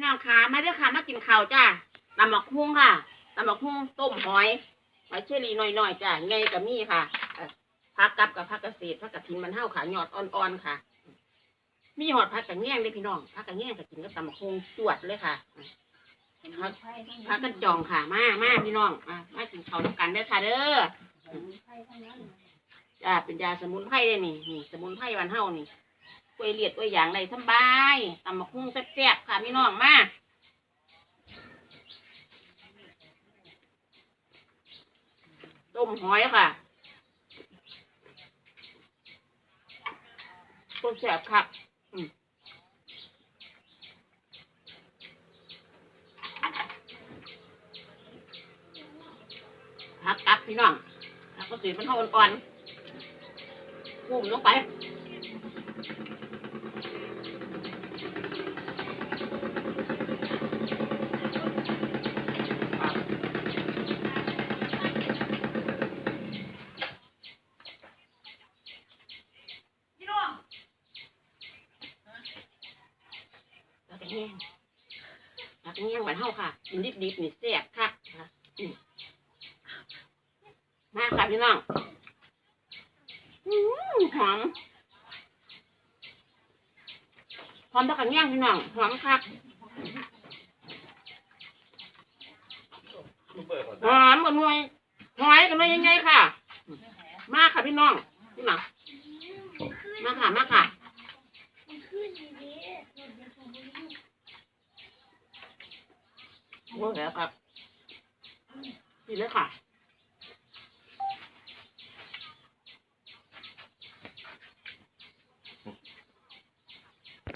พี่น้องขามาเด้อค่ะมากินข้าวจ้าตำบักฮุ่งค่ะตำบักฮุ่งต้มหอยหอยเชอรี่หน่อยๆจ้าไงกับมี่ค่ะเอ่อผักกับกับผักเกษตรผักกระถินมันเท่าขาหยอดอ่อนๆค่ะ มีหอดผักกระแง่งเลยพี่น้องผักกระแง่งกับกินกับตำบักฮุ่งจวดเลยค่ะพักกันจองค่ะมามาพี่น้องมามากินข้าวด้วกันเด้อค่ะเด้อจ้าเป็นยาสมุนไพรเลยนี่นี่สมุนไพรวันเฮานี่ กล้วยเลียดกล้วยหยางไรสบายตำบักหุ่งแซ่บๆค่ะพี่น้องมาต้มหอยค่ะต้มแซ่บค่ะผักกับพี่น้องผักก็สีมันเท่าอ่อนๆกุ้มลงไป ผักเนียงผักเนียงบ้านเฮาค่ะกินดิบนี่แซ่บคักค่ะมมาค่ะพี่น้องหอมหอมตะกันย่างพี่น้องหอมคักหอมกับนวยหอยกับนวยยังไงค่ะ มาค่ะพี่น้องพี่น้องมาค่ะมาค่ะ โอ้แล้วครับนี่เลยค่ะ